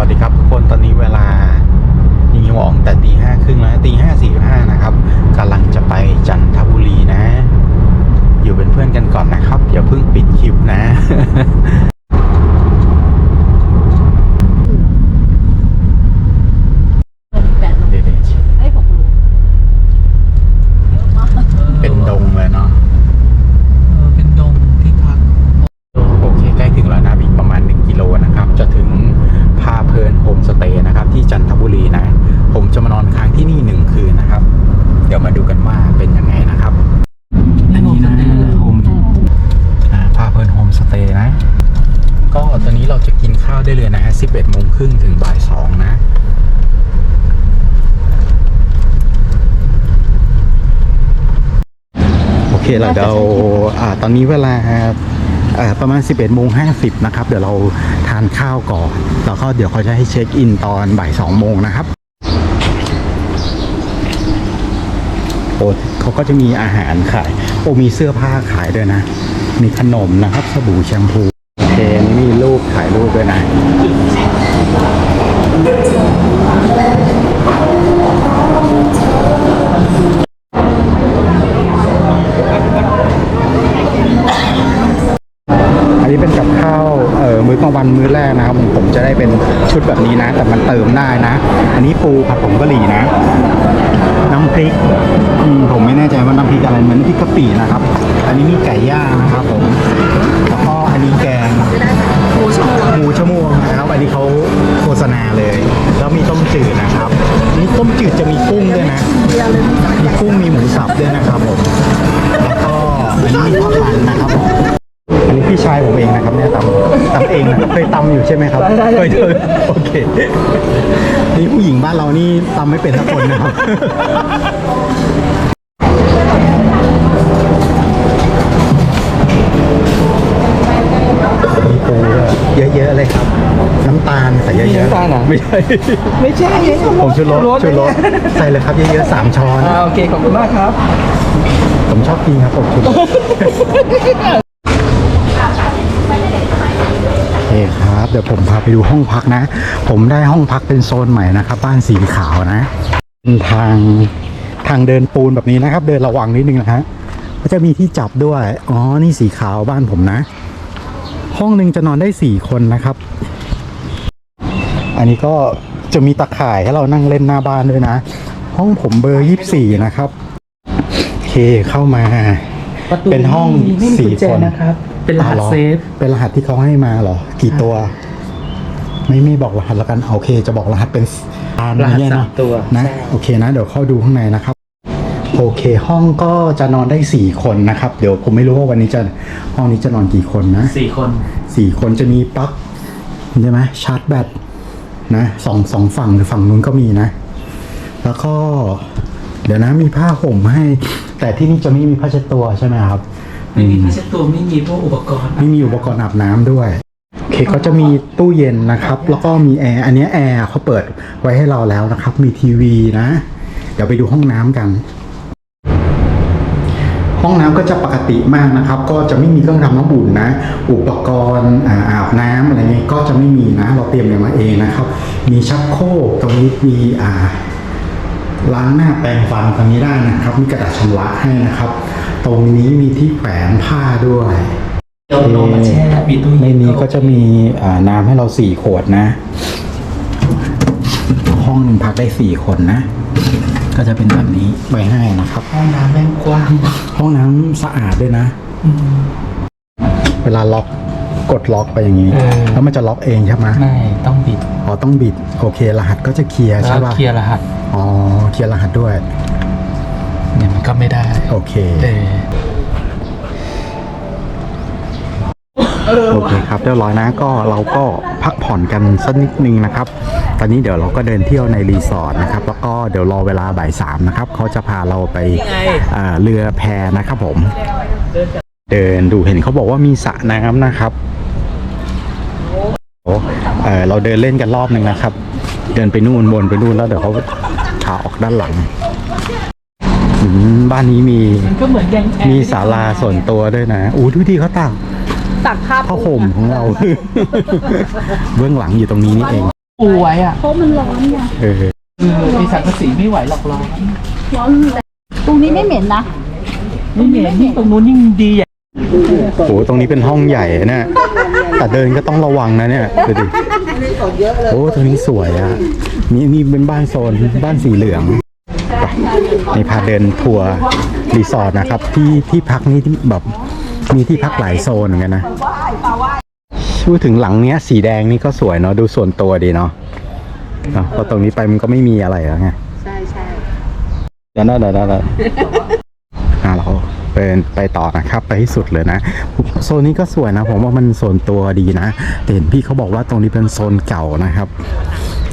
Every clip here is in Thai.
วัสดีครับทุกคนตอนนี้เวลายิงหัวออกแต่ตีห้าครึ่งแล้วตีห้าสี่ห้านะครับกำลังจะไปจันทบุรีนะ อยู่เป็นเพื่อนกันก่อนนะครับ อย่าเพิ่งปิดคลิปนะ แปดโล เดี๋ยว เอ้ยหกโลเยอะมาก ๆเป็นดงเลยเนาะ เออเป็นดงที่พัก โอเคใกล้ถึงแล้วนะอีกประมาณ 1 กิโลนะครับ จะถึงพาเพลินโฮมสเตย์นะครับ ที่จันทบุรีนะ ผมจะมานอนค้างที่นี่หนึ่งคืนนะครับ เดี๋ยวมาดูกันว่าเป็นยังไงนะครับ อันนี้นะโฮมอ่าพาเพลินโฮมสเตย์นะ ก็ตอนนี้เราจะกินข้าว ได้เลยนะฮะ11โมงครึ่งถึงบ่าย2นะโอเคแล้วเดี๋ยวอ่าตอนนี้เวลาอ่าประมาณ 11โมง50 นะครับ เดี๋ยวเราทานข้าวก่อน แล้วก็เดี๋ยวเขาจะให้เช็คอินตอนบ่าย2โมงนะครับโอ้เขาก็จะมีอาหารขาย โอ้มีเสื้อผ้าขายด้วยนะ มีขนมนะครับ สบู่แชมพู มื้อกลางวันมื้อแรกนะครับผมจะได้เป็นชุดแบบนี้นะ แต่มันเติมได้นะ อันนี้ปูผัดผงกะหรี่นะ น้ำพริกอืมผมไม่แน่ใจว่าน้ำพริกอะไรเหมือนพริกกะปินะครับ อันนี้มีไก่ย่างนะครับผมแล้วก็อันนี้แกงหมูชมวงหมูชมวงนะครับอันนี้เขาโฆษณา ตำตำเองนะครับเคยตำอยู่ใช่ไหมครับเคยเคยโอเคนี่ผู้หญิงบ้านเรานี่ตำไม่เป็นสักคนนะครับมีปูด้วยเยอะๆเลยครับ น้ำตาลใส่เยอะๆมีน้ำตาลเหรอ ไม่ใช่ไม่ใช่ผมชูรสชูรสใส่เลยครับเยอะๆสามช้อน อ่าโอเคขอบคุณมากครับ ผมชอบกินครับผมชูรส โอ เคครับเดี๋ยวผมพาไปดูห้องพักนะ ผมได้ห้องพักเป็นโซนใหม่นะครับบ้านสีขาวนะเป็นทางทางเดินปูนแบบนี้นะครับ เดินระวังนิดนึงนะฮะก็จะมีที่จับด้วยอ๋อนี่สีขาวบ้านผมนะ ห้องหนึ่งจะนอนได้สี่คนนะครับ อันนี้ก็จะมีตะข่ายให้เรานั่งเล่นหน้าบ้านด้วยนะ ห้องผมเบอร์ยี่สี่นะครับโอเคเข้ามาประตูเป็นห้องไม่มีสี่กุญแจคนนะครับ เป็นรหัสอ๋อหอเซฟ เป็นรหัสที่เขาให้มาเหรอ กี่ตัว ไม่ไม่บอกรหัสแล้วกันโอเค จะบอกรหัสเป็นตามรหัสเนี่ยสาเนาะมตัวนะใช่ โอเคนะเดี๋ยวเข้าดูข้างในนะครับ โอเค ห้องก็จะนอนได้สี่คนนะครับ เดี๋ยวผมไม่รู้ว่าวันนี้จะห้องนี้จะนอนกี่คนนะ สี่คน สี่คนจะมีปลั๊กใช่ไหมชาร์จแบตนะสองสองฝั่งหรือฝั่งนู้นก็มีนะ แล้วก็ เดี๋ยวนะมีผ้าห่มให้ แต่ที่นี่จะไม่มีผ้าเช็ดตัวใช่ไหมครับ ไม่มีผ้าเช็ดตัวไม่มีพวกอุปกรณ์ ไม่มีอุปกรณ์อาบน้ำด้วยโอเคเขาจะมีตู้เย็นนะครับ แล้วก็มีแอร์อันเนี้ยแอร์เขาเปิดไว้ให้เราแล้วนะครับ มีทีวีนะ เดี๋ยวไปดูห้องน้ำกัน ห้องน้ำก็จะปกติมากนะครับ ก็จะไม่มีเครื่องทำน้ำอุ่นนะ อุปกรณ์อ่าอาบน้ำอะไรเงี้ยก็จะไม่มีนะ เราเตรียมอย่างมาเองนะครับ มีชักโครกตรงนี้มีอ่า ล้างหน้าแปรงฟันตรงนี้ได้นะครับ มีกระดาษชำระให้นะครับ ตรงนี้มีที่แขวนผ้าด้วยเราลงมาแช่มีตู้ในเย็นนี้ก็จะมีอ่าน้ำให้เราสี่ขวดนะ ห้องหนึ่งพักได้สี่คนนะ ก็จะเป็นแบบนี้ไว้ให้นะครับ ห้องน้ำแม่งกว้าง ห้องน้ำสะอาดด้วยนะ เวลาล็อกกดล็อกไปอย่างนี้เออแล้วมันจะล็อกเองใช่ไหมไม่ ต้องบิด อ๋อ ต้องบิด โอเค รหัสก็จะเคลียร์แล้ใช่วป่ะเคลียร์รหัส อ๋อเคลียร์รหัสด้วย เนี่ยมันก็ไม่ได้ โอเค เออโอเคครับเรียบร้อยนะก็เราก็พักผ่อนกันสักนิดนึงนะครับ ตอนนี้เดี๋ยวเราก็เดินเที่ยวในรีสอร์ทนะครับ แล้วก็เดี๋ยวรอเวลาบ่ายสามนะครับเขาจะพาเราไปอ่าเรือแพนะครับผม เดินดูเห็นเขาบอกว่ามีสระน้ำนะครับโอ้เออเราเดินเล่นกันรอบหนึ่งนะครับ เดินไปนู่นวนไปนู่นแล้วเดี๋ยวเขา พาออกด้านหลังอืมบ้านนี้มีมันก็เหมือนแกงแพมีศาลาส่วนตัวด้วยนะอู้ดูดีเขาตักตักข้าวผ้าห่มของเรา เบื้องหลังอยู่ตรงนี้นี่เองปูไว้อะเพราะมันร้อนไงเออเออไอสังกะสีไม่ไหวหรอกร้อนร้อนแรงตรงนี้ไม่เหม็นนะไม่เหม็นยิ่งตรงนู้นยิ่งดีอะโหตรงนี้เป็นห้องใหญ่นะแต่เดินก็ต้องระวังนะเนี่ยดูดิ โอ้ตรงนี้สวยอะนี่นี่เป็นบ้านโซนบ้านสีเหลืองไปนี่พาเดินทัวร์รีสอร์ทนะครับ ที่ที่พักนี่ที่แบบมีที่พักหลายโซนเหมือนกันนะพูดถึงหลังเนี้ย สีแดงนี่ก็สวยเนาะดูส่วนตัวดีเนาะเนาะเพราะตรงนี้ไปมันก็ไม่มีอะไรแล้วไงใช่ใช่เดี๋ยวนะเดี๋ยวนะเดี๋ยวนะอะ เราเป็นไปต่อนะครับ ไปที่สุดเลยนะ โซนนี้ก็สวยนะ ผมว่ามันโซนตัวดีนะแต่เห็นพี่เขาบอกว่าตรงนี้เป็นโซนเก่านะครับ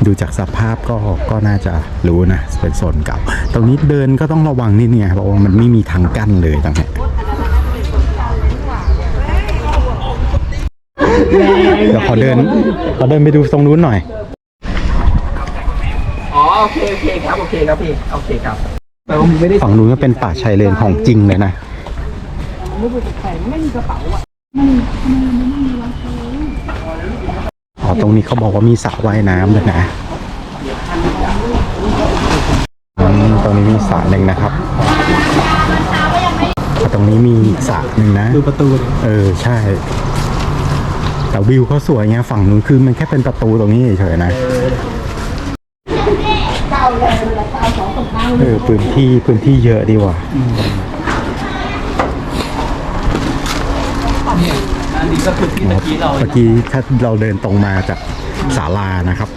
ดูจากสภาพก็ก็น่าจะรู้นะ เป็นโซนเก่า ตรงนี้เดินก็ต้องระวังนิดเนี่ยเพราะว่ามันไม่มีทางกั้นเลยตรงนี้เดี๋ยวขอเดินขอเดินไปดูตรงนู้นหน่อย อ๋อโอเคโอเคครับโอเคครับพี่โอเคครับแปลว่ามึงไม่ได้ฝั่งนู้นก็เป็นป่าชายเลนของจริงเลยนะ อ๋อตรงนี้เขาบอกว่ามีสระว่ายน้ำด้วยนะอืมตรงนี้มีสระหนึ่งนะครับ ตรงนี้มีอีกสระหนึ่งนะ ดูประตูดิเออใช่ แต่วิวเขาสวยไงฝั่งนู้นคือมันแค่เป็นประตูตรงนี้เฉยๆนะเออพื้นที่พื้นที่เยอะดีว่ะ อันนี้ก็คือที่ตะกี้เราเมื่อกี้ถ้าเราเดินตรงมาจากศาลานะครับ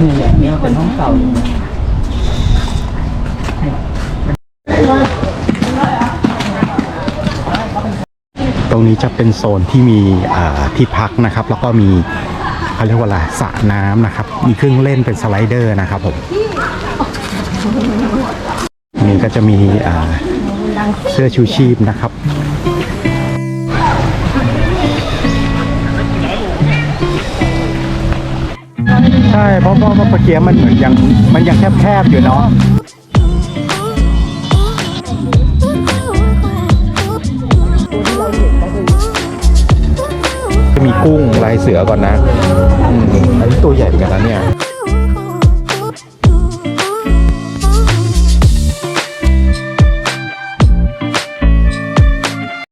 นี่อย่างเนี้ยเป็นห้องเก่าตรงนี้จะเป็นโซนที่มีที่พักนะครับ แล้วก็มี เขาเรียกว่าอะไรสระน้ำนะครับ มีเครื่องเล่นเป็นสไลเดอร์นะครับผมนี่ก็จะมีเสื้อชูชีพนะครับใช่เพราะเพราะเพระเมื่อกี้มันเหมือนยังมันยังแคบๆอยู่เนาะ กุ้งลายเสือก่อนนะอืมอันนี้ตัวใหญ่เหมือนกันนะเนี่ย